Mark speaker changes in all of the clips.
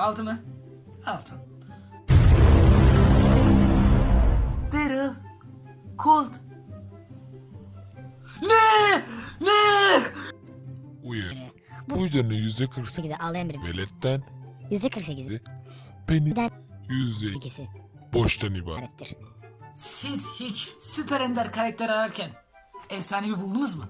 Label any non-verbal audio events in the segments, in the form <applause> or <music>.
Speaker 1: Altı mı? Altı. Daryl. Colt. Ne? Ne?
Speaker 2: Uyarı. Bu videonun yüzde 48
Speaker 3: 8'e ağlayan bir
Speaker 2: veletten
Speaker 3: %48
Speaker 2: beni
Speaker 3: Neden?
Speaker 2: yüzde
Speaker 3: ikisi
Speaker 2: boştan ibaret.
Speaker 3: ibarettir.
Speaker 1: Siz hiç süper ender karakter ararken efsanevi buldunuz mu?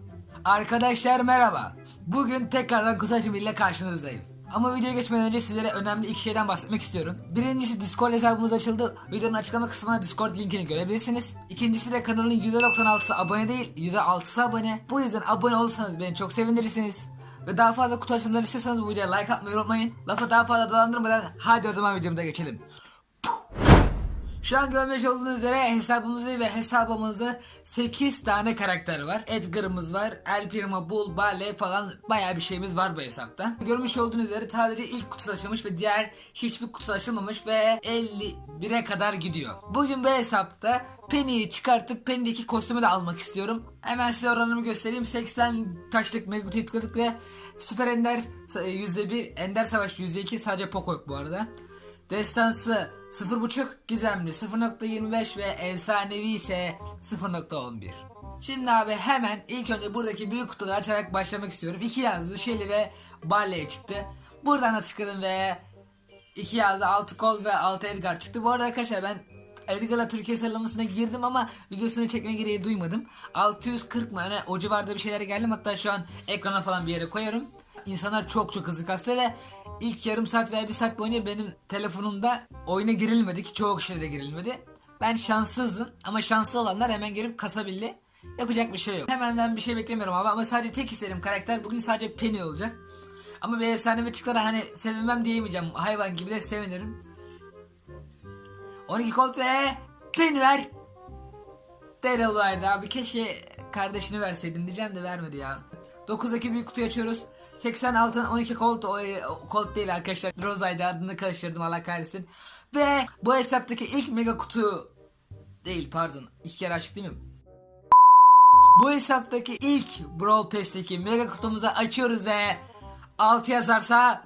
Speaker 1: Arkadaşlar merhaba. Bugün tekrardan kutu açımı ile karşınızdayım. Ama videoya geçmeden önce sizlere önemli iki şeyden bahsetmek istiyorum. Birincisi Discord hesabımız açıldı. Videonun açıklama kısmına Discord linkini görebilirsiniz. İkincisi de kanalın %96'sı abone değil, %6'sı abone. Bu yüzden abone olursanız beni çok sevindirirsiniz. Ve daha fazla kutu açımları istiyorsanız bu videoya like atmayı unutmayın. Lafı daha fazla dolandırmadan hadi o zaman videomuza geçelim. Şu an görmüş olduğunuz üzere hesabımızda ve hesabımızda 8 tane karakter var. Edgar'ımız var, El Primo, Bull, Barley falan bayağı bir şeyimiz var bu hesapta. Görmüş olduğunuz üzere sadece ilk kutusu açılmış ve diğer hiçbir kutusu açılmamış ve 51'e kadar gidiyor. Bugün bu hesapta Penny'yi çıkartıp Penny'deki kostümü de almak istiyorum. Hemen size oranımı göstereyim. 80 taşlık Megu'yu tıkladık ve Süper Ender %1, Ender Savaş %2 sadece Poco yok bu arada. Destansı 0.5, gizemli 0.25 ve efsanevi ise 0.11. Şimdi abi hemen ilk önce buradaki büyük kutuları açarak başlamak istiyorum. İki yazdı Shelly ve Barley çıktı. Buradan da tıkladım ve iki yazdı 6 kol ve 6 Edgar çıktı. Bu arada arkadaşlar ben Edgar'la Türkiye sıralamasına girdim ama videosunu çekme gereği duymadım. 640 mı? Yani o civarda bir şeylere geldim. Hatta şu an ekrana falan bir yere koyarım. İnsanlar çok çok hızlı kastı ve ilk yarım saat veya bir saat boyunca benim telefonumda oyuna girilmedi ki çoğu kişide de girilmedi. Ben şanssızdım ama şanslı olanlar hemen gelip kasabildi. Yapacak bir şey yok. Hemenden bir şey beklemiyorum abi ama sadece tek isterim karakter bugün sadece Penny olacak. Ama bir efsanevi çıklara hani sevinmem diyemeyeceğim. Hayvan gibi de sevinirim. 12 kolt ve Penny ver. Daryl vardı abi. Keşke kardeşini verseydin diyeceğim de vermedi ya. 9'daki büyük kutuyu açıyoruz. 80 altın 12 kolt o, o kolt değil arkadaşlar. Rozaydı adını karıştırdım Allah kahretsin. Ve bu hesaptaki ilk mega kutu değil pardon. iki kere açık değil mi? Bu hesaptaki ilk Brawl Pass'teki mega kutumuzu açıyoruz ve 6 yazarsa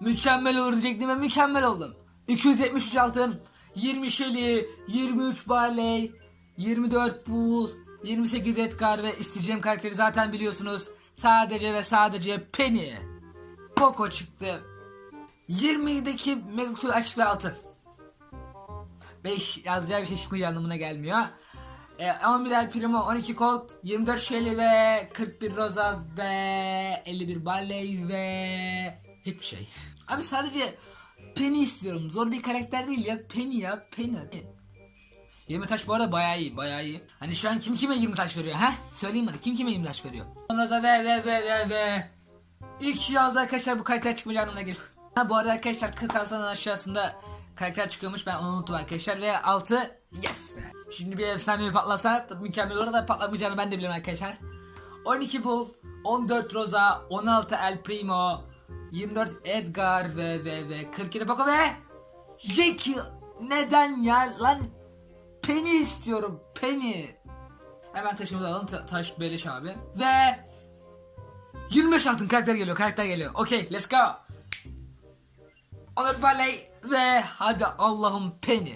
Speaker 1: mükemmel olur diyecektim ve mükemmel oldum. 273 altın, 20 Shelly, 23 Barley, 24 Bull, 28 Edgar ve isteyeceğim karakteri zaten biliyorsunuz. Sadece ve sadece Penny. Poco çıktı. 20'deki mega açık ve altın. 5 yazacağı bir şey çıkmayacağı anlamına gelmiyor. E, 11 El Primo, 12 Colt, 24 Shelly ve 41 Rosa ve 51 Barley ve hiçbir şey. Abi sadece Penny istiyorum. Zor bir karakter değil ya. Penny ya. Penny. 20 taş bu arada bayağı iyi. Bayağı iyi. Hani şu an kim kime 20 taş veriyor ha? Söyleyeyim hadi. Kim kime 20 taş veriyor? Sonra da ve ve ve ve ve. İlk yazdı arkadaşlar bu karakter çıkmayacağı anlamına gelir. Ha bu arada arkadaşlar 46'dan aşağısında karakter çıkıyormuş ben onu unuttum arkadaşlar ve 6 yes. Şimdi bir efsane bir patlasa mükemmel olur da patlamayacağını ben de biliyorum arkadaşlar. 12 Bull, 14 Rosa, 16 El Primo, 24 Edgar ve ve ve 47 Poco ve Jackie neden ya lan Penny istiyorum Penny. Hemen taşımızı alalım Ta- taş beleş abi ve 25 altın karakter geliyor karakter geliyor. Okey let's go. Onur Barley ve hadi Allah'ım Penny.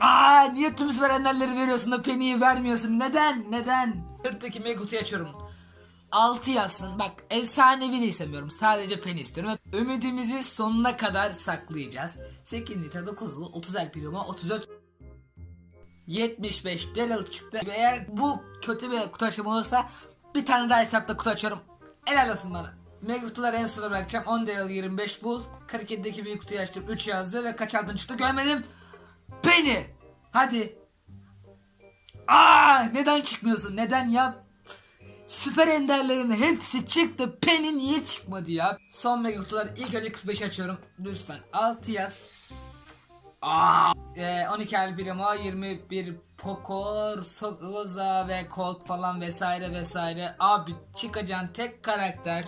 Speaker 1: Aa niye tüm verenlerleri veriyorsun da Penny'yi vermiyorsun? Neden? Neden? Sırttaki mega kutuyu açıyorum. 6 yazsın. Bak efsanevi de istemiyorum. Sadece Penny istiyorum. Ümidimizi sonuna kadar saklayacağız. 8 litre 9 bu 30 el primo 34 75 Daryl çıktı. Eğer bu kötü bir kutu açımı olursa bir tane daha hesapta kutu açıyorum. Helal olsun bana. Mega kutuları en sona bırakacağım. 10 Daryl 25 bul. 47'deki büyük kutuyu açtım. 3 yazdı ve kaç altın çıktı görmedim. Penny. Hadi. Aa neden çıkmıyorsun? Neden ya? Süper enderlerin hepsi çıktı. Penny niye çıkmadı ya? Son mega kutular ilk önce 45 açıyorum. Lütfen 6 yaz. Aa, e, 12 El Primo, 21 Poco, Sogoza ve Colt falan vesaire vesaire. Abi çıkacağın tek karakter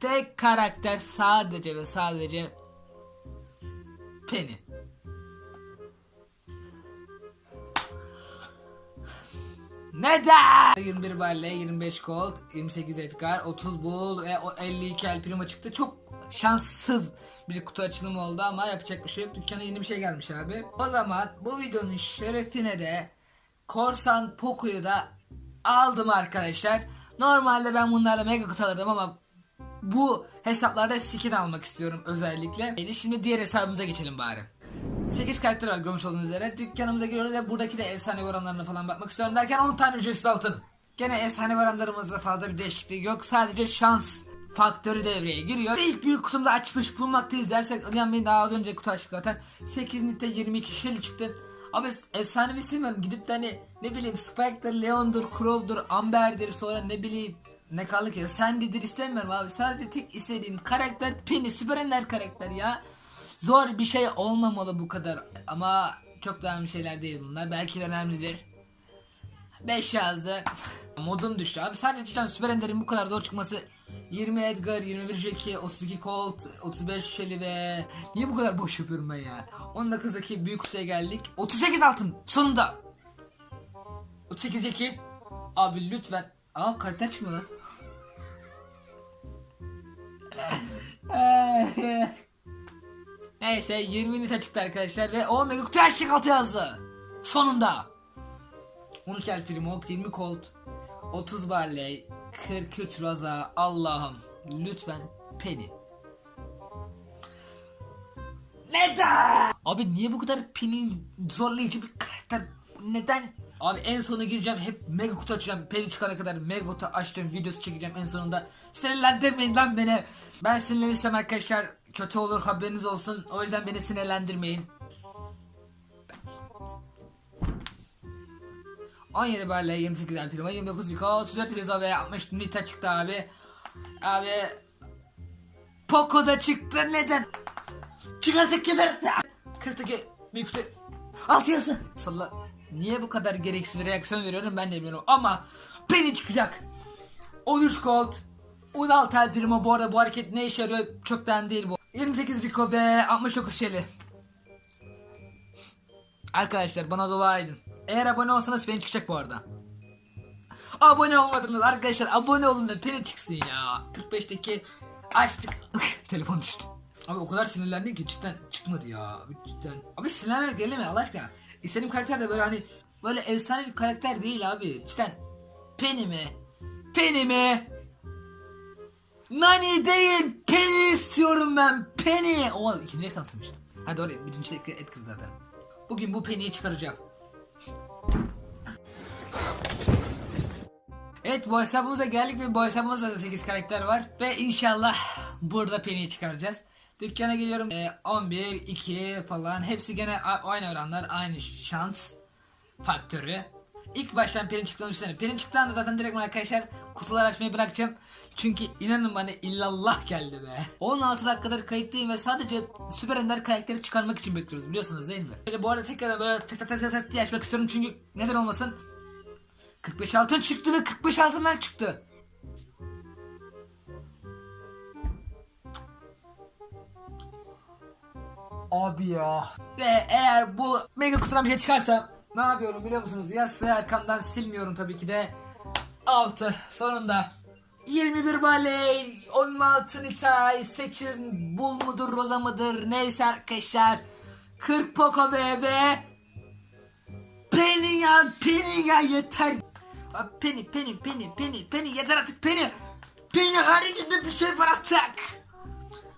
Speaker 1: tek karakter sadece ve sadece Penny. Neden? 21 Barley, 25 Colt, 28 Edgar, 30 Bull ve o 52 El Primo çıktı. Çok şanssız bir kutu açılımı oldu ama yapacak bir şey yok. Dükkana yeni bir şey gelmiş abi. O zaman bu videonun şerefine de Korsan Poco'yu da aldım arkadaşlar. Normalde ben bunlarla mega kutu alırdım ama bu hesaplarda skin almak istiyorum özellikle. Şimdi diğer hesabımıza geçelim bari. 8 karakter var görmüş olduğunuz üzere. Dükkanımıza giriyoruz ve buradaki de efsane oranlarına falan bakmak istiyorum derken 10 tane ücretsiz altın. Gene efsane oranlarımızda fazla bir değişiklik yok. Sadece şans faktörü devreye giriyor. İlk büyük kutumda açmış bulmaktayız dersek Ilian Bey'in daha az önce kutu açtık zaten. 8 nitte 22 şişeli çıktı. Abi efsane bir silmiyorum. Gidip de hani ne bileyim Spike'dır, Leon'dur, Crow'dur, Amber'dir sonra ne bileyim ne kaldı ki Sandy'dir istemiyorum abi. Sadece tek istediğim karakter Penny. Süper Ender karakter ya. Zor bir şey olmamalı bu kadar. Ama çok da önemli şeyler değil bunlar. Belki de önemlidir. 5 yazdı. <laughs> Modum düştü abi. Sadece cidden Süper Ender'in bu kadar zor çıkması 20 Edgar, 21 Jackie, 32 Colt, 35 Shelly ve niye bu kadar boş yapıyorum ben ya? 19'daki büyük kutuya geldik. 38 altın sonunda. 38 Jackie. Abi lütfen. Aa karakter çıkmıyor lan. Neyse 20 nite çıktı arkadaşlar ve o mega kutu açtık altı yazdı. Sonunda. 13 El Primo, 20 Colt, 30 Barley, 43 Roza, Allah'ım lütfen Penny. Neden? Abi niye bu kadar Penny zorlayıcı bir karakter? Neden? Abi en sona gireceğim hep mega kutu açacağım. Penny çıkana kadar mega kutu açacağım. Videosu çekeceğim en sonunda. Sinirlendirmeyin lan beni. Ben sinirlenirsem arkadaşlar kötü olur haberiniz olsun. O yüzden beni sinirlendirmeyin. 17 Barley, 28 El Primo, 29 Rico, 34 Rizzo ve 60 Nita çıktı abi. Abi Poco da çıktı neden? Çıkardık gider. 42 büyük kutu. 6 yazı. Salla. Niye bu kadar gereksiz reaksiyon veriyorum ben de bilmiyorum ama Penny çıkacak. 13 Gold. 16 El Primo bu arada bu hareket ne işe yarıyor çok da önemli değil bu. 28 Rico ve 69 Shelly. Arkadaşlar bana dua edin. Eğer abone olsanız beni çıkacak bu arada. Abone olmadınız arkadaşlar abone olun da beni çıksın ya. 45'teki açtık. Telefon düştü. Abi o kadar sinirlendim ki cidden çıkmadı ya. Cidden. Abi sinirlenmek mi Allah aşkına? İstediğim karakter de böyle hani böyle efsane bir karakter değil abi. Cidden Penny mi? Penny mi? Nani değil Penny istiyorum ben Penny. O ikinci esansıymış. Ha doğru birinci de Edgar zaten. Bugün bu Penny'yi çıkaracağım. Evet bu hesabımıza geldik ve bu hesabımızda da 8 karakter var. Ve inşallah burada Penny'yi çıkaracağız. Dükkana geliyorum. Ee, 11, 2 falan. Hepsi gene aynı oranlar. Aynı şans faktörü. İlk baştan Pelin çıktığını düşünsene. Pelin çıktığında zaten direkt arkadaşlar kutular açmayı bırakacağım. Çünkü inanın bana illallah geldi be. 16 dakikadır kayıttayım ve sadece Süper Ender karakteri çıkarmak için bekliyoruz biliyorsunuz değil mi? Böyle bu arada tekrardan böyle tık tık tık tık tık diye açmak istiyorum çünkü neden olmasın? 45 altın çıktı ve 45 altından çıktı. Abi ya. Ve eğer bu mega kutudan bir şey çıkarsa ne yapıyorum biliyor musunuz? Yazıyı arkamdan silmiyorum tabii ki de. 6 sonunda 21 baley 16 nitay 8 bul mudur roza mıdır neyse arkadaşlar 40 poco ve ve Penny ya Penny ya yeter Penny Penny Penny Penny Penny yeter artık Penny Penny haricinde bir şey var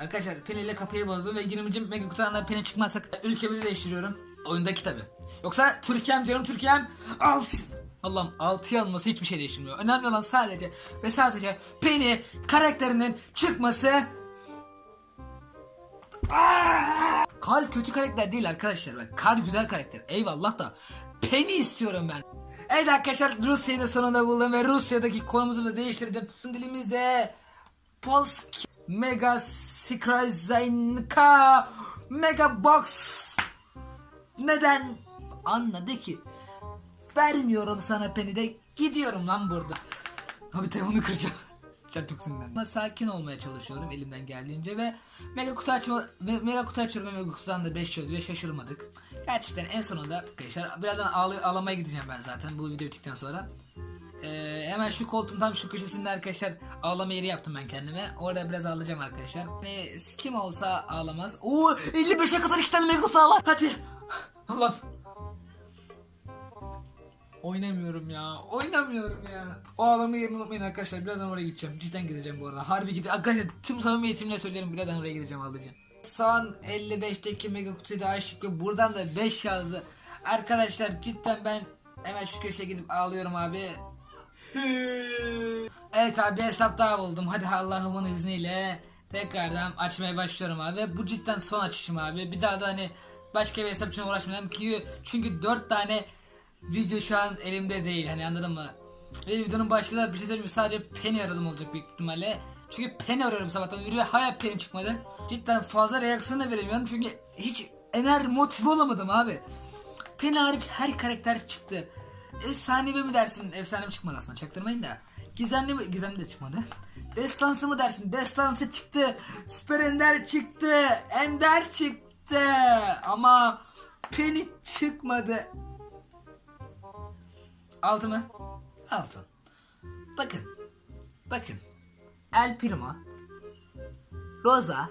Speaker 1: Arkadaşlar Penny ile kafayı bozdum ve 20. mega kutudan Penny çıkmazsak ülkemizi değiştiriyorum. Oyundaki tabi. Yoksa Türkiye'm diyorum Türkiye'm 6. Allah'ım 6'ya alınması hiçbir şey değiştirmiyor. Önemli olan sadece ve sadece Penny karakterinin çıkması. Kal kötü karakter değil arkadaşlar. Bak, Kal güzel karakter. Eyvallah da Penny istiyorum ben. Evet arkadaşlar Rusya'yı da sonunda buldum ve Rusya'daki konumuzu da değiştirdim. Dilimizde Polski Mega Sikrazynka Mega Box Neden? Anladı ki Vermiyorum sana peni de gidiyorum lan burada. Abi telefonu kıracağım. <laughs> Can çok sinirlendim. Ama sakin olmaya çalışıyorum elimden geldiğince ve mega kutu açma mega kutu açıyorum mega kutudan da 5 yazıyor şaşırmadık. Gerçekten en sonunda arkadaşlar birazdan ağlay ağlamaya gideceğim ben zaten bu video bittikten sonra. Ee, hemen şu koltuğun tam şu köşesinde arkadaşlar ağlama yeri yaptım ben kendime. Orada biraz ağlayacağım arkadaşlar. Hani kim olsa ağlamaz. Oo 55'e kadar iki tane mega var. Hadi. Allah. Oynamıyorum ya. Oynamıyorum ya. O ağlama yerini unutmayın arkadaşlar. Birazdan oraya gideceğim. Cidden gideceğim bu arada. Harbi gideceğim. Arkadaşlar tüm samimiyetimle söylerim. Birazdan oraya gideceğim ağlayacağım. Son 55'teki mega kutuyu daha şıkkı. Buradan da 5 yazdı. Arkadaşlar cidden ben hemen şu köşeye gidip ağlıyorum abi. Evet abi hesap daha buldum. Hadi Allah'ımın izniyle tekrardan açmaya başlıyorum abi. Bu cidden son açışım abi. Bir daha da hani başka bir hesap için uğraşmayacağım ki çünkü 4 tane video şu an elimde değil. Hani anladın mı? Ve videonun başında bir şey söyleyeyim? Sadece Penny aradım olacak büyük ihtimalle. Çünkü Penny arıyorum sabahtan beri ve hala Penny çıkmadı. Cidden fazla reaksiyon da veremiyorum çünkü hiç ener motive olamadım abi. Penny hariç her karakter çıktı. Efsanevi mi dersin? Efsane mi çıkmadı aslında çaktırmayın da. Gizemli mi? Gizemli de çıkmadı. Destansı mı dersin? Destansı çıktı. Süper Ender çıktı. Ender çıktı. Ama Penny çıkmadı. Altı mı? Altı. Bakın. Bakın. El Primo. Rosa.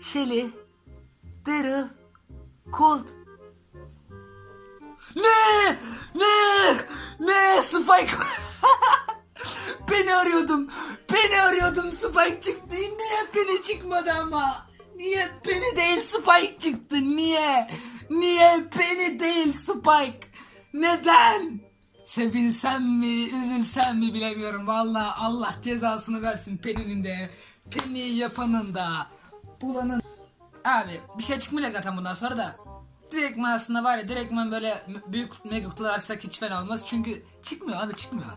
Speaker 1: Shelly. Daryl. Colt. Ne? Ne? Ne? Spike. <laughs> Beni arıyordum. Beni arıyordum. Spike çıktı. Niye beni çıkmadı ama? Niye beni değil Spike çıktı? Niye? Niye beni değil Spike? Neden? Sevinsem mi, üzülsem mi bilemiyorum. Valla Allah cezasını versin Penny'nin de, Penny'yi yapanın da, bulanın. Abi bir şey çıkmayacak zaten bundan sonra da. Direktman aslında var ya direktman böyle büyük mega kutular açsak hiç fena olmaz. Çünkü çıkmıyor abi çıkmıyor.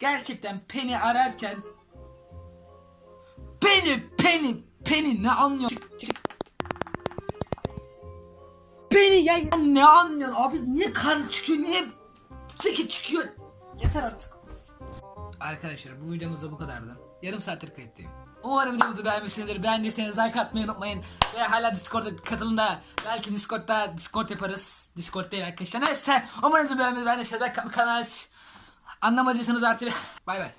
Speaker 1: Gerçekten Penny ararken Penny Penny Penny ne anlıyor? Penny ya ya ne anlıyorsun abi niye karn çıkıyor niye çeki çıkıyor yeter artık. Arkadaşlar bu videomuz da bu kadardı. Yarım saattir kayıttayım. Umarım videomuzu beğenmişsinizdir. Beğendiyseniz like atmayı unutmayın. Ve hala Discord'a katılın da belki Discord'da Discord yaparız. Discord değil arkadaşlar. Neyse umarım de size like atmayı kanal aç. Anlamadıysanız artık bay bay.